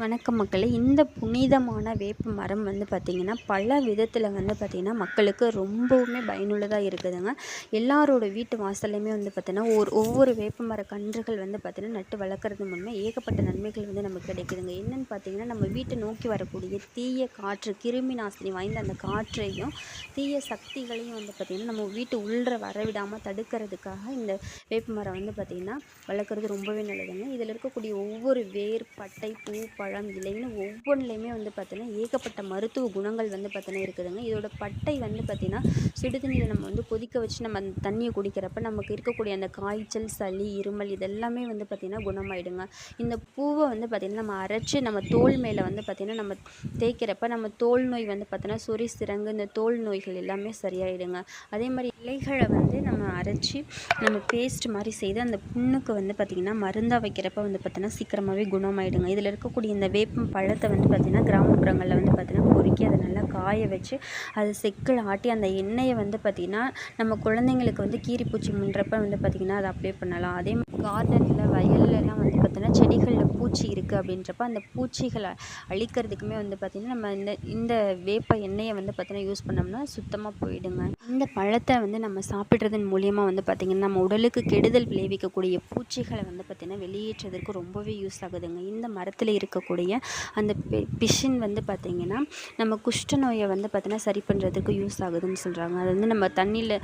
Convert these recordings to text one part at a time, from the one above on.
வணக்கம் மக்களே. இந்த புனிதமான வேப்ப மரம் வந்து பார்த்திங்கன்னா பல விதத்தில் வந்து பார்த்திங்கன்னா மக்களுக்கு ரொம்பவுமே பயனுள்ளதாக இருக்குதுங்க. எல்லாரோட வீட்டு வாசல்லையுமே வந்து பார்த்திங்கன்னா ஒரு ஒவ்வொரு வேப்ப மர கன்றுகள் வந்து பார்த்திங்கன்னா நட்டு வளர்க்குறது மூலமாக ஏகப்பட்ட நன்மைகள் வந்து நமக்கு கிடைக்குதுங்க. என்னென்னு பார்த்திங்கன்னா நம்ம வீட்டை நோக்கி வரக்கூடிய தீய காற்று கிருமி நாசினி வாய்ந்த அந்த காற்றையும் தீய சக்திகளையும் வந்து பார்த்திங்கன்னா நம்ம வீட்டு உள்ள வரவிடாமல் தடுக்கிறதுக்காக இந்த வேப்ப மரம் வந்து பார்த்திங்கன்னா வளர்க்குறது ரொம்பவே நல்லதுங்க. இதில் இருக்கக்கூடிய ஒவ்வொரு வேர் பட்டை பூ பழம் இலைன்னு ஒவ்வொன்றுலையுமே வந்து பார்த்திங்கன்னா ஏகப்பட்ட மருத்துவ குணங்கள் வந்து பார்த்தீங்கன்னா இருக்குதுங்க. இதோட பட்டை வந்து பார்த்திங்கன்னா சுடுதண்ணியில் நம்ம வந்து கொதிக்க வச்சு நம்ம அந்த தண்ணியை குடிக்கிறப்ப நமக்கு இருக்கக்கூடிய அந்த காய்ச்சல் சளி இருமல் இதெல்லாமே வந்து பார்த்திங்கன்னா குணமாயிடுங்க. இந்த பூவை வந்து பார்த்திங்கன்னா நம்ம அரைச்சி நம்ம தோல் மேலே வந்து பார்த்திங்கன்னா நம்ம தேய்க்கிறப்ப நம்ம தோல் நோய் வந்து பார்த்திங்கன்னா சொறி சிறங்கு இந்த தோல் நோய்கள் எல்லாமே சரியாயிடுங்க. அதே மாதிரி இலைகளை வந்து நம்ம வச்சு நம்ம பேஸ்ட் மாதிரி செய்து அந்த புண்ணுக்கு வந்து பார்த்திங்கன்னா மருந்தாக வைக்கிறப்ப வந்து பார்த்திங்கன்னா சீக்கிரமாகவே குணமாயிடுங்க. இதில் இருக்கக்கூடிய இந்த வேப்பம் பழத்தை வந்து பார்த்திங்கன்னா கிராமப்புறங்களில் வந்து பார்த்திங்கன்னா பொறுக்கி அதை நல்லா காய வச்சு அதை செக்கில் ஆட்டி அந்த எண்ணெயை வந்து பார்த்திங்கன்னா நம்ம குழந்தைங்களுக்கு வந்து கீரிப்பூச்சி முன்றப்ப வந்து பார்த்திங்கன்னா அதை அப்ளை பண்ணலாம். அதே மாதிரி கார்டனில் வயலில் பூச்சி இருக்குது அப்படின்றப்ப அந்த பூச்சிகளை அழிக்கிறதுக்குமே வந்து பார்த்திங்கன்னா நம்ம இந்த இந்த வேப்ப எண்ணெயை வந்து பார்த்திங்கன்னா யூஸ் பண்ணோம்னா சுத்தமாக போயிடுங்க. இந்த பழத்தை வந்து நம்ம சாப்பிட்றதன் மூலியமாக வந்து பார்த்திங்கன்னா நம்ம உடலுக்கு கெடுதல் விளைவிக்கக்கூடிய பூச்சிகளை வந்து பார்த்திங்கன்னா வெளியேற்றுறதுக்கு ரொம்பவே யூஸ் ஆகுதுங்க. இந்த மரத்தில் இருக்கக்கூடிய அந்த பெ பிஷின் வந்து பார்த்திங்கன்னா நம்ம குஷ்ட நோயை வந்து பார்த்திங்கன்னா சரி பண்ணுறதுக்கு யூஸ் ஆகுதுன்னு சொல்கிறாங்க அது வந்து நம்ம தண்ணியில்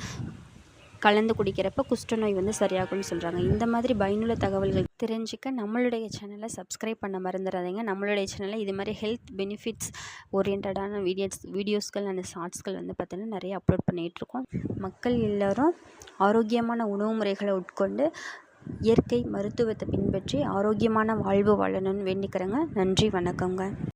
கலந்து குடிக்கிறப்ப குஷ்டநோய் வந்து சரியாகும்னு சொல்கிறாங்க இந்த மாதிரி பயனுள்ள தகவல்கள் தெரிஞ்சுக்க நம்மளுடைய சேனலை சப்ஸ்கிரைப் பண்ண மறந்துடாதீங்க நம்மளுடைய சேனலில் இது மாதிரி ஹெல்த் பெனிஃபிட்ஸ் ஓரியன்டான வீடியோஸ் வீடியோஸ்கள் அண்ட் ஷார்ட்ஸ்கள் வந்து பார்த்திங்கன்னா நிறைய அப்லோட் பண்ணிகிட்ருக்கோம் மக்கள் எல்லோரும் ஆரோக்கியமான உணவு முறைகளை உட்கொண்டு இயற்கை மருத்துவத்தை பின்பற்றி ஆரோக்கியமான வாழ்வு வாழணும்னு வேண்டிக்கிறேங்க. நன்றி வணக்கங்க